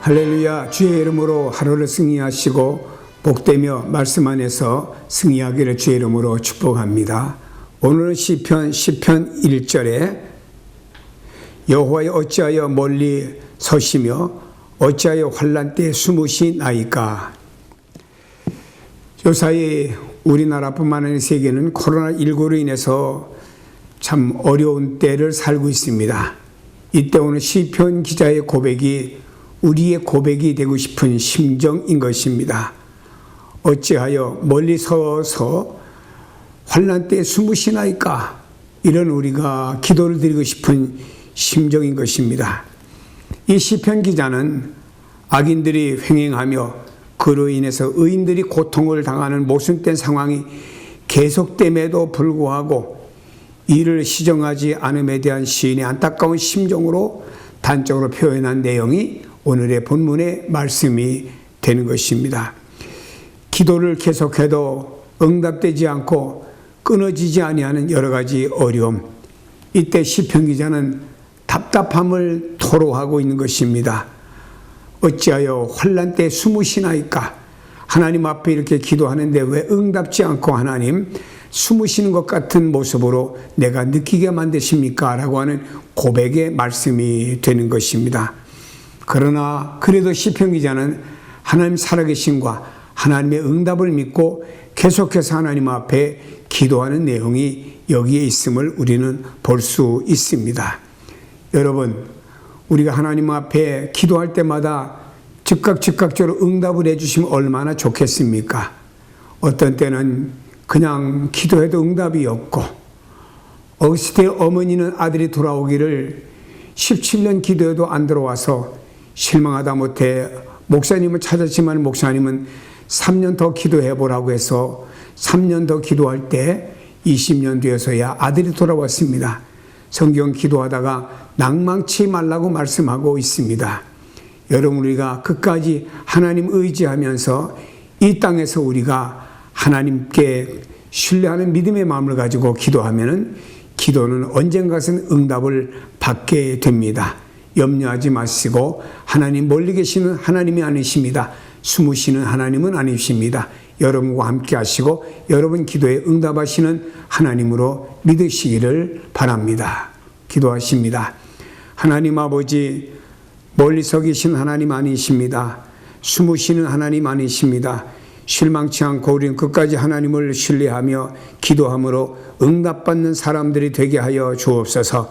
할렐루야 주의 이름으로 하루를 승리하시고 복되며 말씀 안에서 승리하기를 주의 이름으로 축복합니다. 오늘은 시편 10편 1절에 여호와여 어찌하여 멀리 서시며 어찌하여 환란 때 숨으시나이까 요사이 우리나라뿐만 아니라 세계는 코로나19로 인해서 참 어려운 때를 살고 있습니다. 이때 오늘 시편 기자의 고백이 우리의 고백이 되고 싶은 심정인 것입니다. 어찌하여 멀리 서서 환란 때 숨으시나이까 이런 우리가 기도를 드리고 싶은 심정인 것입니다. 이 시편 기자는 악인들이 횡행하며 그로 인해서 의인들이 고통을 당하는 모순된 상황이 계속됨에도 불구하고 이를 시정하지 않음에 대한 시인의 안타까운 심정으로 단적으로 표현한 내용이 오늘의 본문의 말씀이 되는 것입니다. 기도를 계속해도 응답되지 않고 끊어지지 아니하는 여러 가지 어려움. 이때 시편 기자는 답답함을 토로하고 있는 것입니다. 어찌하여 환란 때 숨으시나이까? 하나님 앞에 이렇게 기도하는데 왜 응답지 않고 하나님 숨으시는 것 같은 모습으로 내가 느끼게 만드십니까? 라고 하는 고백의 말씀이 되는 것입니다. 그러나 그래도 시편 기자는 하나님 살아계신과 하나님의 응답을 믿고 계속해서 하나님 앞에 기도하는 내용이 여기에 있음을 우리는 볼 수 있습니다. 여러분, 우리가 하나님 앞에 기도할 때마다 즉각 즉각적으로 응답을 해주시면 얼마나 좋겠습니까? 어떤 때는 그냥 기도해도 응답이 없고, 때 어머니는 아들이 돌아오기를 17년 기도해도 안 들어와서 실망하다 못해 목사님을 찾았지만 목사님은 3년 더 기도해 보라고 해서 3년 더 기도할 때 20년 뒤에서야 아들이 돌아왔습니다. 성경 기도하다가 낭망치 말라고 말씀하고 있습니다. 여러분 우리가 끝까지 하나님 의지하면서 이 땅에서 우리가 하나님께 신뢰하는 믿음의 마음을 가지고 기도하면은 기도는 언젠가는 응답을 받게 됩니다. 염려하지 마시고 하나님 멀리 계시는 하나님이 아니십니다. 숨으시는 하나님은 아니십니다. 여러분과 함께 하시고 여러분 기도에 응답하시는 하나님으로 믿으시기를 바랍니다. 기도하십니다. 하나님 아버지 멀리서 계신 하나님 아니십니다. 숨으시는 하나님 아니십니다. 실망치 않고 우리는 끝까지 하나님을 신뢰하며 기도함으로 응답받는 사람들이 되게 하여 주옵소서.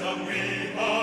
shall we